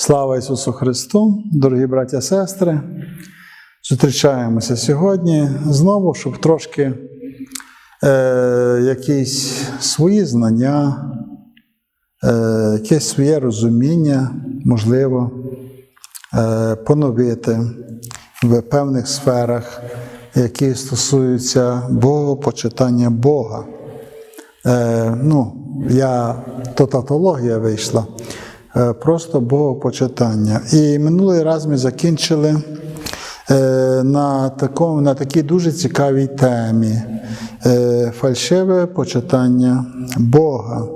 Слава Ісусу Христу, дорогі браття сестри. Зустрічаємося сьогодні знову, щоб трошки е, якісь свої знання, е, якесь своє розуміння, можливо, е, поновити в певних сферах, які стосуються Богопочитання Бога. Е, ну, я, то татологія вийшла, просто Богопочитання. І минулий раз ми закінчили е, на, такому, на такій дуже цікавій темі е, фальшиве почитання Бога.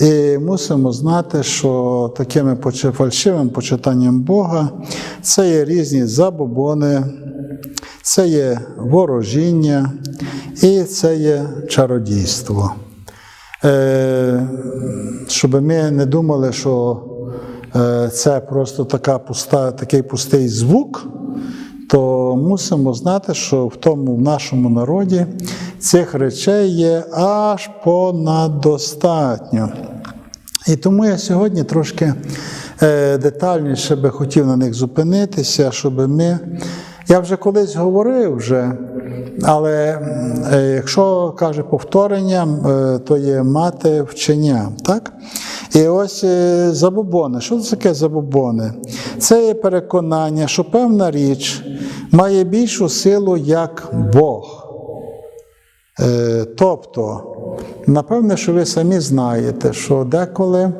І мусимо знати, що таким фальшивим почитанням Бога це є різні забобони, це є ворожіння і це є чародійство. Е, щоб ми не думали, що е, це просто така пуста, такий пустий звук, то мусимо знати, що в тому в нашому народі цих речей є аж понад достатньо. І тому я сьогодні трошки е, детальніше би хотів на них зупинитися, щоб ми. Я вже колись говорив, вже, але е, якщо каже повторення, е, то є мати вчення. Так? І ось е, забобони. Що це таке забобони? Це є переконання, що певна річ має більшу силу як Бог. Тобто, напевне, що ви самі знаєте, що деколи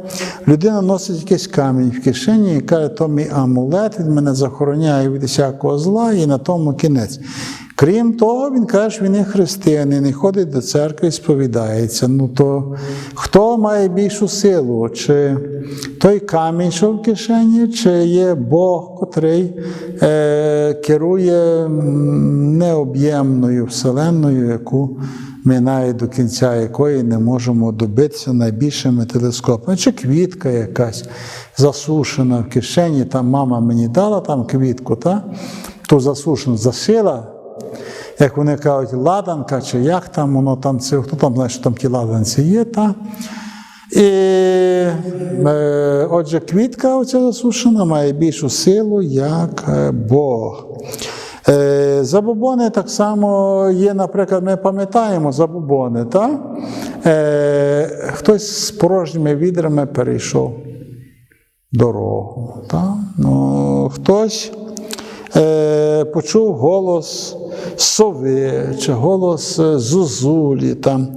людина носить якийсь камінь в кишені і каже, то мій амулет, він мене захороняє від всякого зла, і на тому кінець. Крім того, він каже, що він є християнин і ходить до церкви і сповідається. Ну то хто має більшу силу? Чи той камінь, що в кишені, чи є Бог, котрий е, керує необ'ємною вселенною, яку ми навіть до кінця якої не можемо добитися найбільшими телескопами, чи квітка якась засушена в кишені, там мама мені дала там квітку, та? ту засушену зашила як вони кажуть, ладанка, чи як там воно там це, хто там знає, що там ті ладанці є, та? І е, отже, квітка оця засушена має більшу силу, як е, Бог. Е, забобони так само є, наприклад, ми пам'ятаємо забобони, та? Е, хтось з порожніми відрами перейшов дорогу. Та? Ну, хтось е, почув голос сови, чи голос зозулі. Там.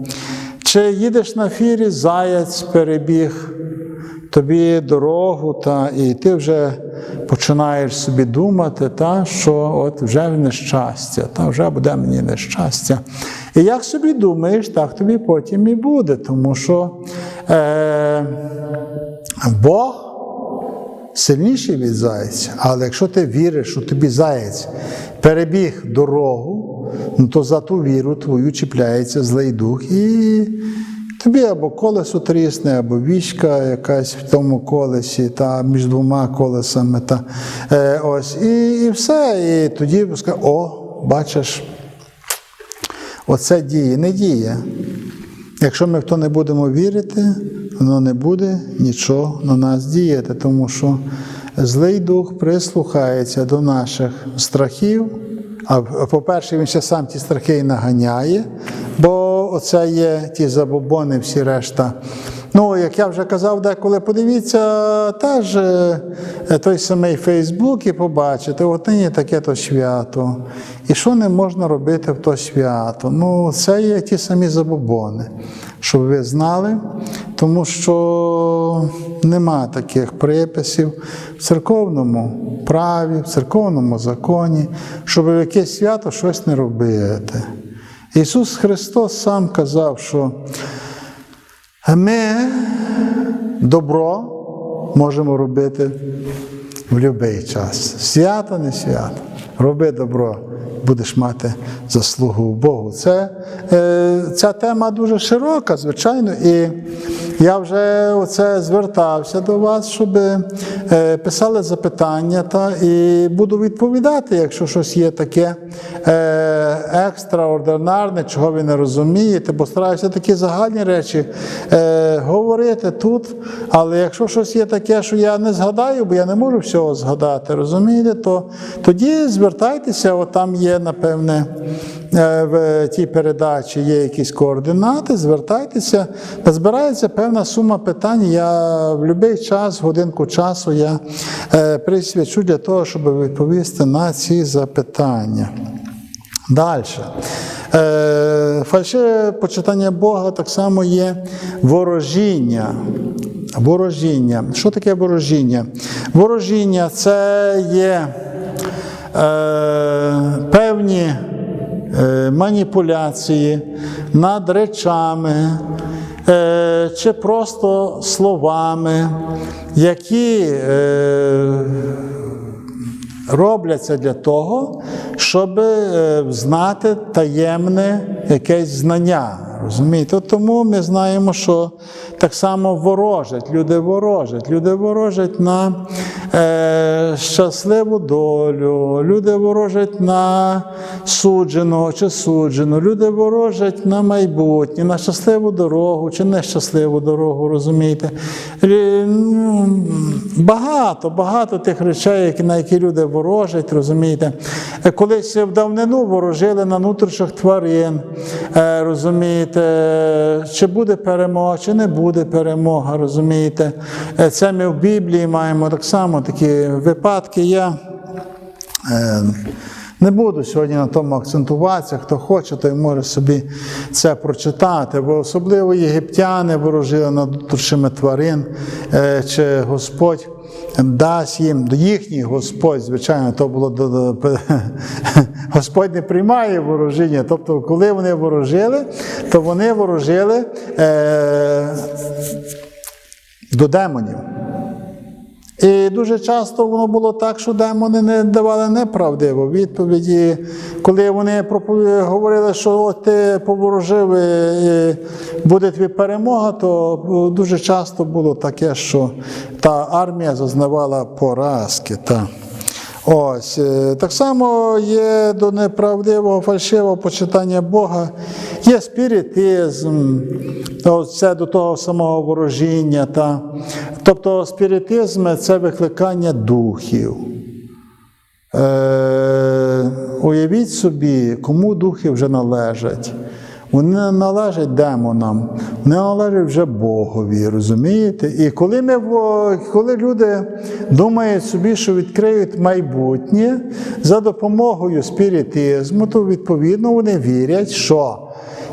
Чи їдеш на фірі, заяць перебіг тобі дорогу, та, і ти вже починаєш собі думати, та, що от вже нещастя, та, вже буде мені нещастя. І як собі думаєш, так тобі потім і буде, тому що е, Бог сильніший від зайця, але якщо ти віриш, що тобі заєць перебіг дорогу, ну то за ту віру твою чіпляється злий дух, і тобі або колесо трісне, або вічка якась в тому колесі, та між двома колесами. Та, е, ось, і, і все. І тоді скаже, о, бачиш, оце діє, не діє. Якщо ми в то не будемо вірити, воно не буде нічого на нас діяти, тому що злий дух прислухається до наших страхів. А по-перше, він ще сам ті страхи і наганяє, бо оце є ті забобони, всі решта. Ну, як я вже казав, деколи подивіться теж е, той самий Фейсбук і побачите, от нині таке то свято. І що не можна робити в то свято? Ну, це є ті самі забобони, щоб ви знали, тому що нема таких приписів в церковному праві, в церковному законі, щоб в якесь свято щось не робити. Ісус Христос сам казав, що ми добро можемо робити в будь-який час. Свято, не свято. Роби добро, будеш мати заслугу Богу. Це, е, Ця тема дуже широка, звичайно, і Я вже оце звертався до вас, щоб е, писали запитання, та, і буду відповідати, якщо щось є таке е, екстраординарне, чого ви не розумієте, бо стараюся такі загальні речі е, говорити тут. Але якщо щось є таке, що я не згадаю, бо я не можу всього згадати, розумієте, то тоді звертайтеся, от там є, напевне, в тій передачі є якісь координати, звертайтеся. Збирається певна сума питань. Я в будь-який час, годинку часу я е, присвячу для того, щоб відповісти на ці запитання. Далі. Е, фальшиве почитання Бога так само є ворожіння. Ворожіння. Що таке ворожіння? Ворожіння це є е, певні е, маніпуляції над речами е, чи просто словами, які е, робляться для того, щоб е, знати таємне якесь знання. Розумієте? Тому ми знаємо, що так само ворожать, люди ворожать, люди ворожать на е, щасливу долю, люди ворожать на судженого чи суджену, люди ворожать на майбутнє, на щасливу дорогу чи нещасливу дорогу, розумієте? Ну, Багато, багато тих речей, на які люди ворожать, розумієте. Е, Колись в давнину ворожили на внутрішніх тварин, е, розумієте, чи буде перемога, чи не буде перемога, розумієте. Е, Це ми в Біблії маємо так само такі випадки. Я е, не буду сьогодні на тому акцентуватися. Хто хоче, той може собі це прочитати. Бо особливо єгиптяни ворожили над душами тварин, е, чи Господь дасть їм їхній Господь, звичайно, то було Господь не приймає ворожіння. Тобто, коли вони ворожили, то вони ворожили е, до демонів. І дуже часто воно було так, що демони не давали неправдиву відповіді. Коли вони говорили, що от ти поворожив, і буде тобі перемога, то дуже часто було таке, що та армія зазнавала поразки. Та. Ось е, так само є до неправдивого фальшивого почитання Бога, є спіритизм, це до того самого ворожіння. Та. Тобто спіритизм це викликання духів. Е, уявіть собі, кому духи вже належать. Вони не належать демонам, вони належать вже Богові, розумієте? І коли, ми, коли люди думають собі, що відкриють майбутнє за допомогою спіритизму, то відповідно вони вірять, що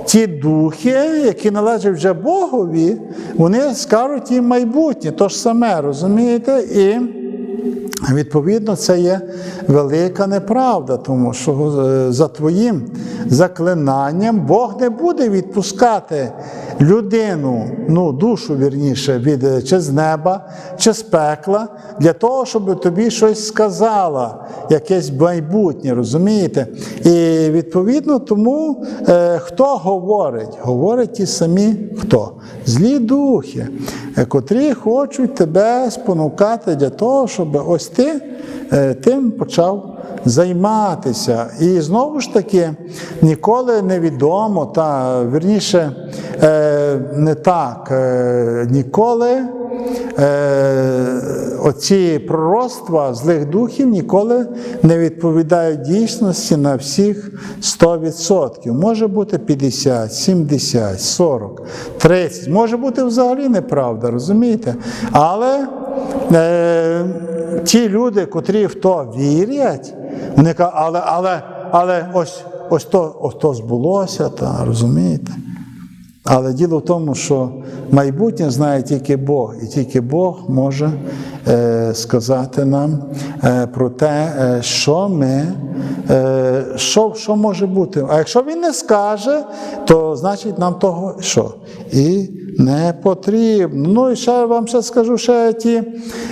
ті духи, які належать вже Богові, вони скажуть їм майбутнє, то ж саме, розумієте? І Відповідно, це є велика неправда, тому що е, за твоїм заклинанням Бог не буде відпускати людину, ну, душу вірніше, від е, чи з неба, чи з пекла, для того, щоб тобі щось сказала, якесь майбутнє, розумієте? І відповідно тому, е, хто говорить? Говорять ті самі хто? Злі духи, е, котрі хочуть тебе спонукати для того, щоб ось ти е, тим почав займатися. І знову ж таки, ніколи невідомо, та вірніше, е, не так, е, ніколи. Е, оці пророцтва злих духів ніколи не відповідають дійсності на всіх 100%. Може бути 50, 70, 40, 30. Може бути взагалі неправда, розумієте? Але е, ті люди, котрі в то вірять, вони кажуть, але, але, але ось, ось, то, ось то збулося, та, розумієте? Але діло в тому, що майбутнє знає тільки Бог, і тільки Бог може сказати нам е, про те, е, що ми, е, що, що може бути. А якщо він не скаже, то значить нам того що? І не потрібно. Ну і ще вам ще скажу ще ті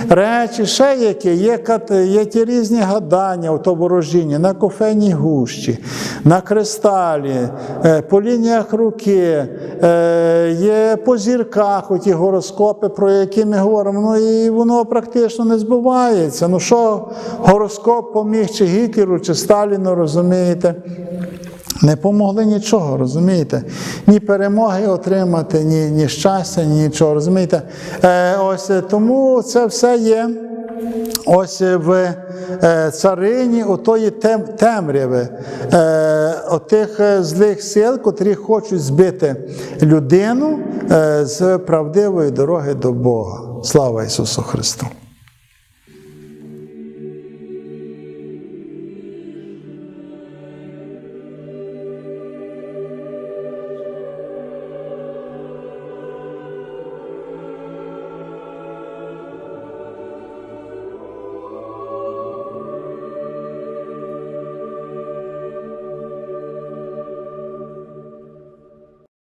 речі, ще які є, є ті різні гадання, ото ворожіння на кофейній гущі, на кристалі, е, по лініях руки, е, є по зірках оті гороскопи, про які ми говоримо. Ну і воно практично не збувається. Ну що гороскоп поміг чи Гітлеру, чи Сталіну, розумієте? Не помогли нічого, розумієте? Ні перемоги отримати, ні, ні щастя, ні нічого. Розумієте? Е, ось е, тому це все є. Ось в е, царині отої тем, темряви, е, отих е, злих сил, котрі хочуть збити людину е, з правдивої дороги до Бога. Слава Ісусу Христу!